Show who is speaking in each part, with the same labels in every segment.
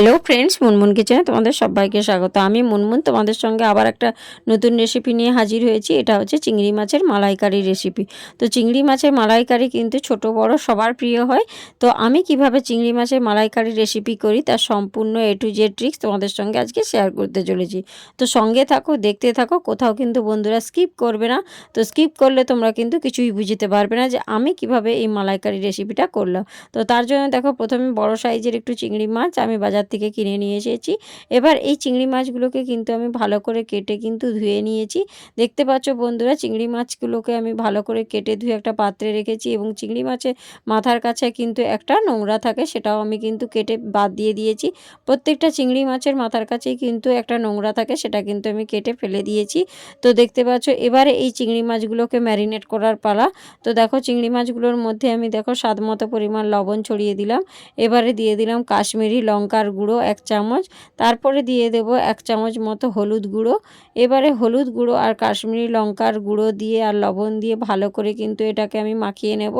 Speaker 1: Hello friends Munmun কিচেনে তোমাদের সবাইকে স্বাগত। আমি মুনমুন তোমাদের সঙ্গে আবার একটা নতুন রেসিপি নিয়ে হাজির হয়েছি। এটা হচ্ছে চিংড়ি মাছের মালাইকারি রেসিপি তো চিংড়ি মাছের মালাইকারি কিন্তু ছোট, বড়, সবার প্রিয় হয়। তো আমি কীভাবে চিংড়ি মাছের মালাইকারি রেসিপি করি, তার সম্পূর্ণ এ টু জেড ট্রিক্স তোমাদের সঙ্গে আজকে শেয়ার করতে চলেছি। তো সঙ্গে থাকো, দেখতে থাকো, কোথাও কিন্তু বন্ধুরা স্কিপ করবে না। তো স্কিপ করলে তোমরা কিন্তু কিছুই বুঝতে পারবে না যে আমি কীভাবে এই মালাইকারি রেসিপিটা করলাম। তো তার জন্য দেখো, প্রথমে বড় সাইজের একটু চিংড়ি মাছ আমি বাজার থেকে কিনে নিয়ে এসেছি। এবার এই চিংড়ি মাছগুলোকে কিন্তু আমি ভালো করে কেটে কিন্তু ধুয়ে নিয়েছি। দেখতে পাচ্ছ বন্ধুরা, চিংড়ি মাছগুলোকে আমি ভালো করে কেটে ধুয়ে একটা পাত্রে রেখেছি এবং চিংড়ি মাছের মাথার কাছে কিন্তু একটা নোংরা থাকে সেটাও আমি কিন্তু কেটে বাদ দিয়ে দিয়েছি। প্রত্যেকটা চিংড়ি মাছের মাথার কাছেই কিন্তু একটা নোংরা থাকে সেটা কিন্তু আমি কেটে ফেলে দিয়েছি। তো দেখতে পাচ্ছ, এবারে এই চিংড়ি মাছগুলোকে ম্যারিনেট করার পালা। তো দেখো চিংড়ি মাছগুলোর মধ্যে আমি দেখো স্বাদ মতো পরিমাণ লবণ ছড়িয়ে দিলাম। এবারে দিয়ে দিলাম কাশ্মীরি লঙ্কার গুঁড়ো এক চামচ। তারপরে দিয়ে দেব এক চামচ মতো হলুদ গুঁড়ো। এবারে হলুদ গুঁড়ো আর কাশ্মীরি লঙ্কার গুঁড়ো দিয়ে আর লবণ দিয়ে ভালো করে কিন্তু এটাকে আমি মাখিয়ে নেব।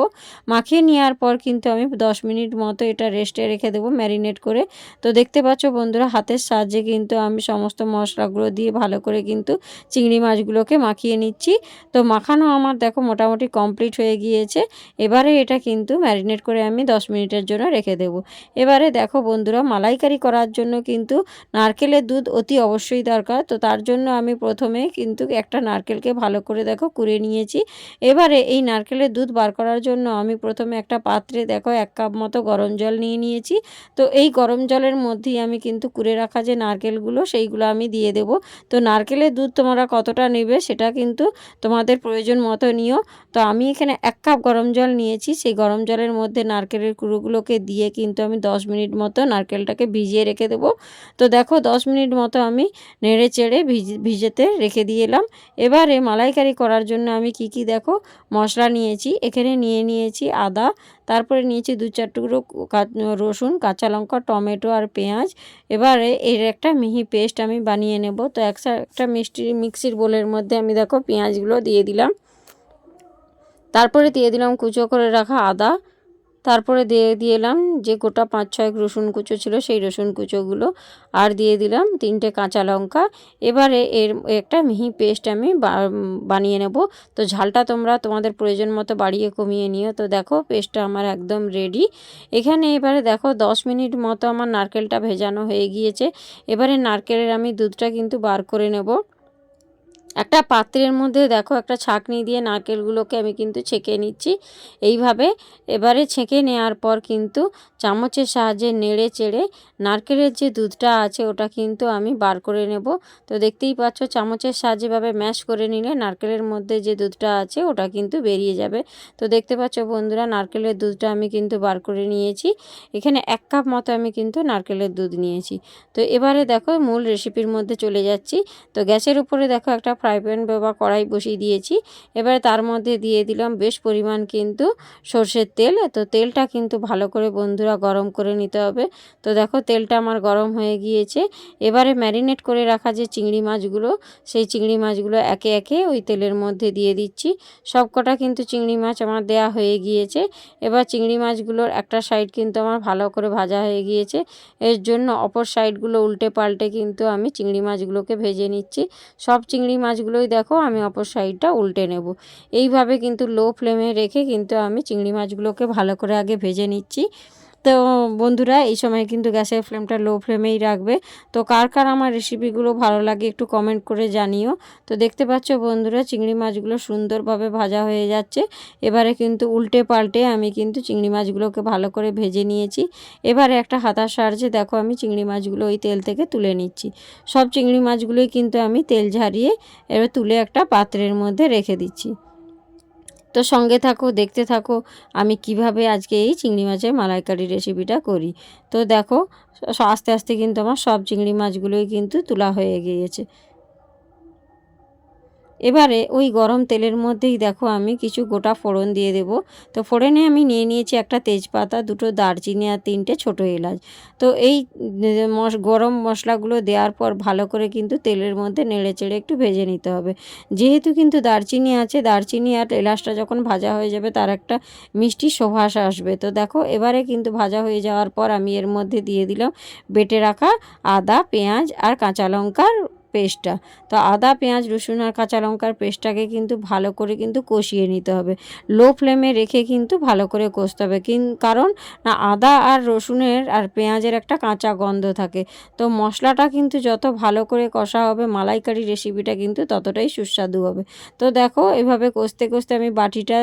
Speaker 1: মাখিয়ে নেওয়ার পর কিন্তু আমি দশ মিনিট মতো এটা রেস্টে রেখে দেবো ম্যারিনেট করে। তো দেখতে পাচ্ছ বন্ধুরা, হাতের সাহায্যে কিন্তু আমি সমস্ত মশলাগুলো দিয়ে ভালো করে কিন্তু চিংড়ি মাছগুলোকে মাখিয়ে নিচ্ছি। তো মাখানো আমার দেখো মোটামুটি কমপ্লিট হয়ে গিয়েছে। এবারে এটা কিন্তু ম্যারিনেট করে আমি দশ মিনিটের জন্য রেখে দেব। এবারে দেখো বন্ধুরা, মালাইকারি করার জন্য কিন্তু নারকেলের দুধ অতি অবশ্যই দরকার। তো তার জন্য আমি প্রথমে কিন্তু একটা নারকেলকে ভালো করে দেখো কুড়ে নিয়েছি। এবারে এই নারকেলের দুধ বার করার জন্য আমি প্রথমে একটা পাত্রে দেখো এক কাপ মতো গরম জল নিয়ে নিয়েছি। তো এই গরম জলের মধ্যেই আমি কিন্তু কুড়ে রাখা যে নারকেলগুলো সেইগুলো আমি দিয়ে দেব। তো নারকেলের দুধ তোমরা কতটা নেবে সেটা কিন্তু তোমাদের প্রয়োজন মতো নিও তো আমি এখানে এক কাপ গরম জল নিয়েছি। সেই গরম জলের মধ্যে নারকেলের কুড়োগুলোকে দিয়ে কিন্তু আমি দশ মিনিট মতো নারকেলটাকে ভিজিয়ে রেখে দেবো। তো দেখো, দশ মিনিট মতো আমি নেড়ে চেড়ে ভিজ, ভিজেতে রেখে দিয়ে এলাম। এবারে মালাইকারি করার জন্য আমি কি কি দেখো, মশলা নিয়েছি, এখানে নিয়ে নিয়েছি আদা, তারপরে নিয়েছি দু চার টুকরো রসুন, কাঁচা লঙ্কা, টমেটো আর পেঁয়াজ। এবারে এর একটা মিহি পেস্ট আমি বানিয়ে নেব। তো একসা, একটা মিষ্টি মিক্সির বোলের মধ্যে আমি দেখো পেঁয়াজগুলো দিয়ে দিলাম। তারপরে দিয়ে দিলাম কুচো করে রাখা আদা তারপরে দিয়ে এলাম যে গোটা পাঁচ ছয় রসুন কুচো ছিল সেই রসুন কুচোগুলো আর দিয়ে দিলাম তিনটে কাঁচা লঙ্কা। এবারে এর একটা মিহি পেস্ট আমি বানিয়ে নেব। তো ঝালটা তোমরা তোমাদের প্রয়োজন মতো বাড়িয়ে কমিয়ে নিও। তো দেখো পেস্টটা আমার একদম রেডি। এখানে এবারে দেখো দশ মিনিট মতো আমার নারকেলটা ভেজানো হয়ে গিয়েছে। এবারে নারকেলের আমি দুধটা কিন্তু বার করে নেব। একটা পাত্রের মধ্যে দেখো একটা ছাঁকনি দিয়ে নারকেলগুলোকে আমি কিন্তু ছেঁকে নিচ্ছি। এইভাবে এবারে ছেঁকে নেওয়ার পর কিন্তু চামচের সাহায্যে নেড়ে চেড়ে নারকেলের যে দুধটা আছে ওটা কিন্তু আমি বার করে নেব। তো দেখতেই পাচ্ছ চামচের সাহায্যে ভাবে ম্যাশ করে নিলে নারকেলের মধ্যে যে দুধটা আছে ওটা কিন্তু বেরিয়ে যাবে। তো দেখতে পাচ্ছ বন্ধুরা নারকেলের দুধটা আমি কিন্তু বার করে নিয়েছি। এখানে এক কাপ মতো আমি কিন্তু নারকেলের দুধ নিয়েছি। তো এবারে দেখো মূল রেসিপির মধ্যে চলে যাচ্ছি। তো গ্যাসের উপরে দেখো একটা ফ্রাই প্যান বা কড়াই বসিয়ে দিয়েছি। এবারে তার মধ্যে দিয়ে দিলাম বেশ পরিমাণ কিন্তু সর্ষের তেল। তো তেলটা কিন্তু ভালো করে বন্ধুরা গরম করে নিতে হবে। তো দেখো তেলটা আমার গরম হয়ে গিয়েছে। এবারে ম্যারিনেট করে রাখা যে চিংড়ি মাছগুলো, সেই চিংড়ি মাছগুলো একে একে ওই তেলের মধ্যে দিয়ে দিচ্ছি। সব কটা কিন্তু চিংড়ি মাছ আমার দেয়া হয়ে গিয়েছে। এবার চিংড়ি মাছগুলোর একটা সাইড কিন্তু আমার ভালো করে ভাজা হয়ে গিয়েছে। এর জন্য অপর সাইডগুলো উল্টে পাল্টে কিন্তু আমি চিংড়ি মাছগুলোকে ভেজে নিচ্ছি। সব চিংড়ি মাছগুলোই দেখো, আমি অপর সাইডটা উল্টে নেব। এইভাবে কিন্তু লো ফ্লেমে রেখে কিন্তু আমি চিংড়ি মাছগুলোকে ভালো করে আগে ভেজে নিচ্ছি। তো বন্ধুরা, এই সময় কিন্তু গ্যাসের ফ্লেমটা লো ফ্লেমেই রাখবে। তো কার কার আমার রেসিপিগুলো ভালো লাগে একটু কমেন্ট করে জানিও। তো দেখতে পাচ্ছ বন্ধুরা, চিংড়ি মাছগুলো সুন্দরভাবে ভাজা হয়ে যাচ্ছে। এবারে কিন্তু উল্টে পাল্টে আমি কিন্তু চিংড়ি মাছগুলোকে ভালো করে ভেজে নিয়েছি। এবারে একটা হাতার সাহায্যে দেখো আমি চিংড়ি মাছগুলো ওই তেল থেকে তুলে নিচ্ছি। সব চিংড়ি মাছগুলোই কিন্তু আমি তেল ঝারিয়ে এবার তুলে একটা পাত্রের মধ্যে রেখে দিচ্ছি। তো সঙ্গে থাকো, দেখতে থাকো, আমি কীভাবে আজকে এই চিংড়ি মাছের মালাইকারি রেসিপিটা করি। তো দেখো, আস্তে আস্তে কিন্তু আমার সব চিংড়ি মাছগুলোই কিন্তু তোলা হয়ে গিয়েছে। এবারে ওই গরম তেলের মধ্যেই দেখো আমি কিছু গোটা ফোড়ন দিয়ে দেব। তো ফোড়নে আমি নিয়ে নিয়েছি একটা তেজপাতা, দুটো দারচিনি আর তিনটে ছোটো এলাচ। তো এই গরম মশলাগুলো দেওয়ার পর ভালো করে কিন্তু তেলের মধ্যে নেড়ে চেড়ে একটু ভেজে নিতে হবে। যেহেতু কিন্তু দারচিনি আছে, দারচিনি আর এলাচটা যখন ভাজা হয়ে যাবে তার একটা মিষ্টি সুবাস আসবে। তো দেখো এবারে কিন্তু ভাজা হয়ে যাওয়ার পর আমি এর মধ্যে দিয়ে দিলাম বেটে রাখা আদা, পেঁয়াজ আর কাঁচা লঙ্কার পেস্টটা। তো আদা, পেঁয়াজ, রসুন আর কাঁচা লঙ্কার পেস্টটাকে কিন্তু ভালো করে কিন্তু কষিয়ে নিতে হবে। লো ফ্লেমে রেখে কিন্তু ভালো করে কষতে হবে। কিন, কারণ না, আদা আর রসুনের আর পেঁয়াজের একটা কাঁচা গন্ধ থাকে। তো মশলাটা কিন্তু যত ভালো করে কষা হবে, মালাইকারি রেসিপিটা কিন্তু ততটাই সুস্বাদু হবে। তো দেখো, এভাবে কষতে কষতে আমি বাটিটা,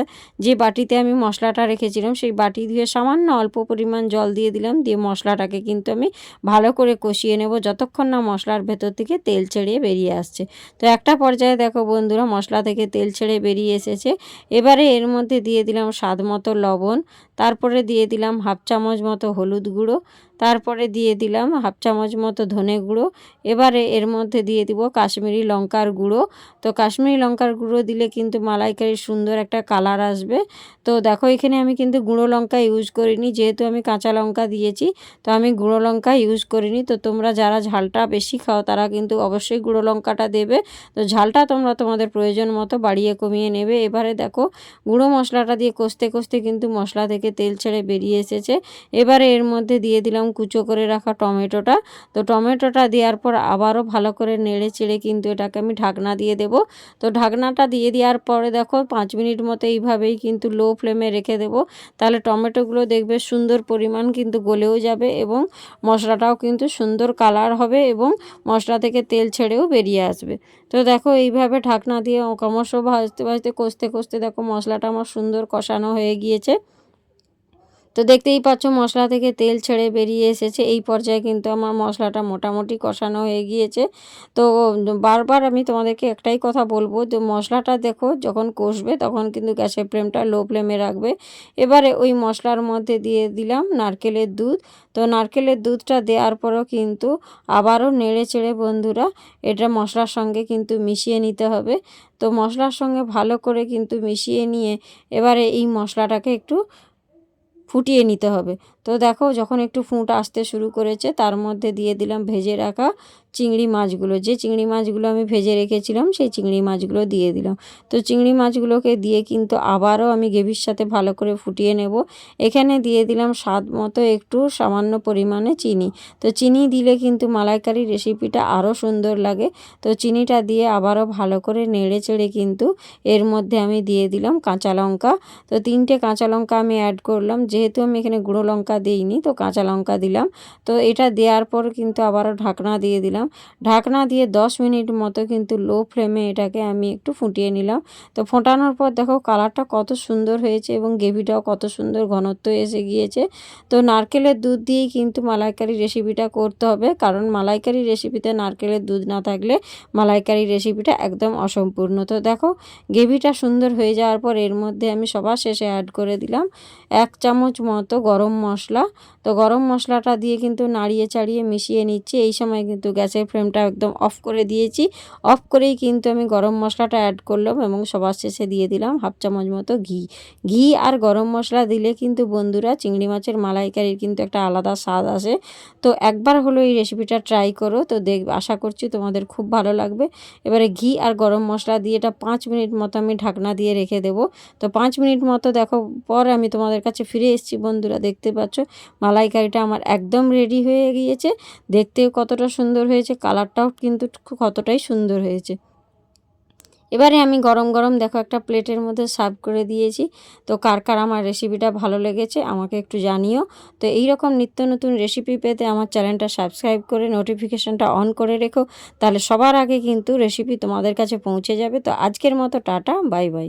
Speaker 1: যে বাটিতে আমি মশলাটা রেখেছিলাম, সেই বাটি দিয়ে সামান্য অল্প পরিমাণ জল দিয়ে দিলাম। দিয়ে মশলাটাকে কিন্তু আমি ভালো করে কষিয়ে নেব। যতক্ষণ না মশলার ভেতর থেকে তেল ছেড়ে বেরিয়ে আসছে। তো একটা পর্যায়ে দেখো বন্ধুরা মশলা থেকে তেল ছেড়ে বেরিয়ে এসেছে। এবারে এর মধ্যে দিয়ে দিলাম স্বাদ মতো লবণ, তারপরে দিয়ে দিলাম হাফ চামচ মতো হলুদ গুঁড়ো, তারপরে দিয়ে দিলাম হাফ চামচ মতো ধনে গুঁড়ো। এবারে এর মধ্যে দিয়ে দিব কাশ্মীরি লঙ্কার গুঁড়ো। তো কাশ্মীরি লঙ্কার গুঁড়ো দিলে কিন্তু মালাইকারির সুন্দর একটা কালার আসবে। তো দেখো এখানে আমি কিন্তু গুঁড়ো লঙ্কা ইউজ করিনি, যেহেতু আমি কাঁচা লঙ্কা দিয়েছি, তো আমি গুঁড়ো লঙ্কা ইউজ করিনি। তো তোমরা যারা ঝালটা বেশি খাও তারা কিন্তু অবশ্যই গুঁড়ো লঙ্কাটা দেবে। তো ঝালটা তোমরা তোমাদের প্রয়োজন মতো বাড়িয়ে কমিয়ে নেবে। এবারে দেখো, গুঁড়ো মশলাটা দিয়ে কষতে কষতে কিন্তু মশলা থেকে তেল ছেড়ে বেরিয়ে এসেছে। এবারে এর মধ্যে দিয়ে দিলাম কুচো করে রাখা টমেটোটা। তো টমেটোটা দেওয়ার পর আবারও ভালো করে নেড়ে চেড়ে কিন্তু এটাকে আমি ঢাকনা দিয়ে দেব। তো ঢাকনাটা দিয়ে দেওয়ার পরে দেখো, পাঁচ মিনিট মতো এইভাবেই কিন্তু লো ফ্লেমে রেখে দেব। তাহলে টমেটোগুলো দেখবে সুন্দর পরিমাণ কিন্তু গলেও যাবে এবং মশলাটাও কিন্তু সুন্দর কালার হবে এবং মশলা থেকে তেল ছেড়েও বেরিয়ে আসবে। তো দেখো এইভাবে ঢাকনা দিয়ে ক্রমশ ভাজতে ভাজতে কষতে কষতে দেখো মশলাটা আমার সুন্দর কষানো হয়ে গিয়েছে। তো দেখতেই পাচ্ছ মশলা থেকে তেল ছেড়ে বেরিয়ে এসেছে। এই পর্যায়ে কিন্তু আমার মশলাটা মোটামুটি কষানো হয়ে গিয়েছে। তো বারবার আমি তোমাদেরকে একটাই কথা বলব যে মশলাটা দেখো যখন কষবে তখন কিন্তু গ্যাসের ফ্লেমটা লো ফ্লেমে রাখবে। এবারে ওই মশলার মধ্যে দিয়ে দিলাম নারকেলের দুধ। তো নারকেলের দুধটা দেওয়ার পরও কিন্তু আবারও নেড়ে চেড়ে বন্ধুরা এটা মশলার সঙ্গে কিন্তু মিশিয়ে নিতে হবে। তো মশলার সঙ্গে ভালো করে কিন্তু মিশিয়ে নিয়ে এবারে এই মশলাটাকে একটু ফুটিয়ে নিতে হবে। তো দেখো যখন একটু ফুঁট আসতে শুরু করেছে, তার মধ্যে দিয়ে দিলাম ভেজে রাখা চিংড়ি মাছগুলো, যে চিংড়ি মাছগুলো আমি ভেজে রেখেছিলাম, সেই চিংড়ি মাছগুলো দিয়ে দিলাম। তো চিংড়ি মাছগুলোকে দিয়ে কিন্তু আবারও আমি গ্রেভির সাথে ভালো করে ফুটিয়ে নেব। এখানে দিয়ে দিলাম স্বাদ মতো একটু সামান্য পরিমাণে চিনি। তো চিনি দিলে কিন্তু মালাইকারি রেসিপিটা আরও সুন্দর লাগে। তো চিনিটা দিয়ে আবারও ভালো করে নেড়ে চেড়ে কিন্তু এর মধ্যে আমি দিয়ে দিলাম কাঁচা লঙ্কা। তো তিনটে কাঁচা লঙ্কা আমি অ্যাড করলাম। যেহেতু আমি এখানে গুঁড়ো লঙ্কা দিইনি, তো কাঁচা লঙ্কা দিলাম। তো এটা দেওয়ার পর কিন্তু আবারও ঢাকনা দিয়ে দিলাম। ঢাকনা দিয়ে দশ মিনিট মতো কিন্তু লো ফ্লেমে এটাকে আমি একটু ফুটিয়ে নিলাম। তো ফোটানোর পর দেখো কালারটা কত সুন্দর হয়েছে এবং গ্রেভিটাও কত সুন্দর ঘনত্ব এসে গিয়েছে। তো নারকেলের দুধ দিয়েই কিন্তু মালাইকারি রেসিপিটা করতে হবে, কারণ মালাইকারি রেসিপিতে নারকেলের দুধ না থাকলে মালাইকারি রেসিপিটা একদম অসম্পূর্ণ। তো দেখো গ্রেভিটা সুন্দর হয়ে যাওয়ার পর এর মধ্যে আমি সবার শেষে অ্যাড করে দিলাম এক চামচ মতো গরম মশলা তো গরম মশলাটা দিয়ে কিন্তু নাড়িয়ে চাড়িয়ে মিশিয়ে নিচ্ছি। এই সময় কিন্তু গ্যাসের ফ্লেমটা একদম অফ করে দিয়েছি। অফ করেই কিন্তু আমি গরম মশলাটা অ্যাড করলাম এবং সবার শেষে দিয়ে দিলাম হাফ চামচ মতো ঘি। ঘি আর গরম মশলা দিলে কিন্তু বন্ধুরা চিংড়ি মাছের মালাইকারির কিন্তু একটা আলাদা স্বাদ আসে। তো একবার হলো এই রেসিপিটা ট্রাই করো। তো দেখ, আশা করছি তোমাদের খুব ভালো লাগবে। এবারে ঘি আর গরম মশলা দিয়ে এটা পাঁচ মিনিট মতো আমি ঢাকনা দিয়ে রেখে দেবো। তো পাঁচ মিনিট মতো দেখো, পর আমি তোমাদের কাছে ফিরে এসেছি বন্ধুরা, দেখতে পাচ্ছ? মালাইকারিটা আমার একদম রেডি হয়ে গিয়েছে। দেখতেও কতটা সুন্দর হয়েছে কালারটাও কিন্তু কতটাই সুন্দর হয়েছে। এবারে আমি গরম গরম দেখো একটা প্লেটের মধ্যে সার্ভ করে দিয়েছি। তো কার কার আমার রেসিপিটা ভালো লেগেছে আমাকে একটু জানিও। তো এই রকম নিত্য নতুন রেসিপি পেতে আমার চ্যানেলটা সাবস্ক্রাইব করে নোটিফিকেশানটা অন করে রেখো। তাহলে সবার আগে কিন্তু রেসিপি তোমাদের কাছে পৌঁছে যাবে। তো আজকের মতো টাটা বাই বাই